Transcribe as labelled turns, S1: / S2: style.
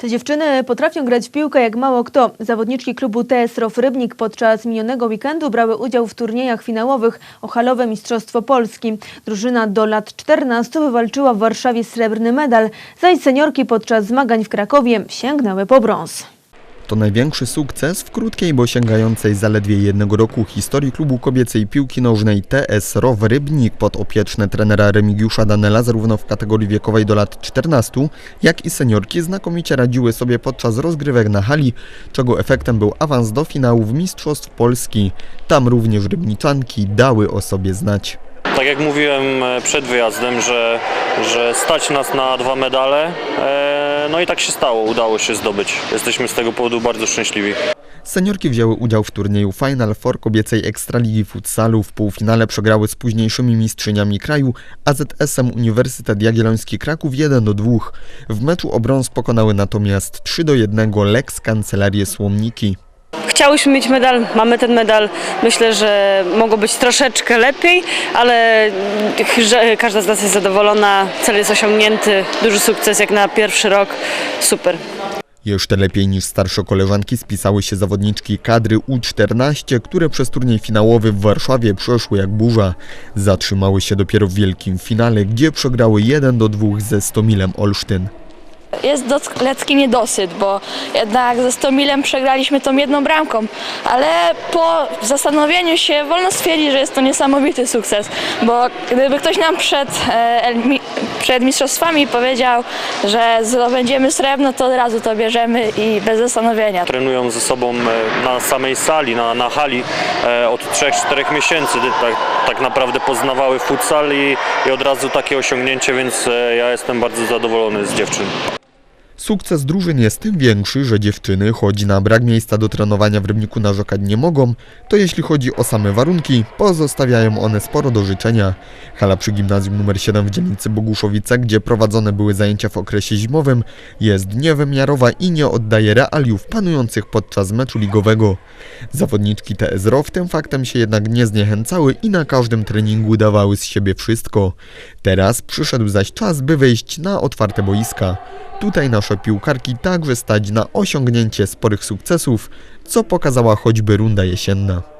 S1: Te dziewczyny potrafią grać w piłkę jak mało kto. Zawodniczki klubu TS Row Rybnik podczas minionego weekendu brały udział w turniejach finałowych o halowe Mistrzostwo Polski. Drużyna do lat 14 wywalczyła w Warszawie srebrny medal, zaś seniorki podczas zmagań w Krakowie sięgnęły po brąz.
S2: To największy sukces w krótkiej, bo sięgającej zaledwie jednego roku historii klubu kobiecej piłki nożnej TS Row Rybnik pod opieczne trenera Remigiusza Danela zarówno w kategorii wiekowej do lat 14, jak i seniorki znakomicie radziły sobie podczas rozgrywek na hali, czego efektem był awans do finałów Mistrzostw Polski. Tam również rybniczanki dały o sobie znać.
S3: Tak jak mówiłem e, przed wyjazdem, że, że stać nas na dwa medale, e, no i tak się stało, udało się zdobyć. Jesteśmy z tego powodu bardzo szczęśliwi.
S2: Seniorki wzięły udział w turnieju Final Four kobiecej Ekstraligi Futsalu. W półfinale przegrały z późniejszymi mistrzyniami kraju AZS-em Uniwersytet Jagielloński Kraków 1 do 2. W meczu o brąz pokonały natomiast 3 do 1 Lex Kancelarię Słomniki.
S4: Chciałyśmy mieć medal, mamy ten medal. Myślę, że mogło być troszeczkę lepiej, ale każda z nas jest zadowolona. Cel jest osiągnięty, duży sukces jak na pierwszy rok. Super.
S2: Jeszcze lepiej niż starsze koleżanki spisały się zawodniczki kadry U14, które przez turniej finałowy w Warszawie przeszły jak burza. Zatrzymały się dopiero w wielkim finale, gdzie przegrały 1 do 2 ze Stomilem Olsztyn.
S5: Jest doc- lekki niedosyt, bo jednak ze Stomilem przegraliśmy tą jedną bramką, ale po zastanowieniu się wolno stwierdzić, że jest to niesamowity sukces, bo gdyby ktoś nam przed, e, przed mistrzostwami powiedział, że zdobędziemy srebrno, to od razu to bierzemy i bez zastanowienia.
S3: Trenują ze sobą e, na samej sali, na, na hali e, od 3-4 miesięcy. Tak, tak naprawdę poznawały futsal i, i od razu takie osiągnięcie, więc ja jestem bardzo zadowolony z dziewczyn.
S2: Sukces drużyn jest tym większy, że dziewczyny, choć na brak miejsca do trenowania w Rybniku narzekać nie mogą, to jeśli chodzi o same warunki, pozostawiają one sporo do życzenia. Hala przy gimnazjum nr 7 w dzielnicy Boguszowice, gdzie prowadzone były zajęcia w okresie zimowym, jest niewymiarowa i nie oddaje realiów panujących podczas meczu ligowego. Zawodniczki TS ROW tym faktem się jednak nie zniechęcały i na każdym treningu dawały z siebie wszystko. Teraz przyszedł zaś czas, by wejść na otwarte boiska. Tutaj piłkarki także stać na osiągnięcie sporych sukcesów, co pokazała choćby runda jesienna.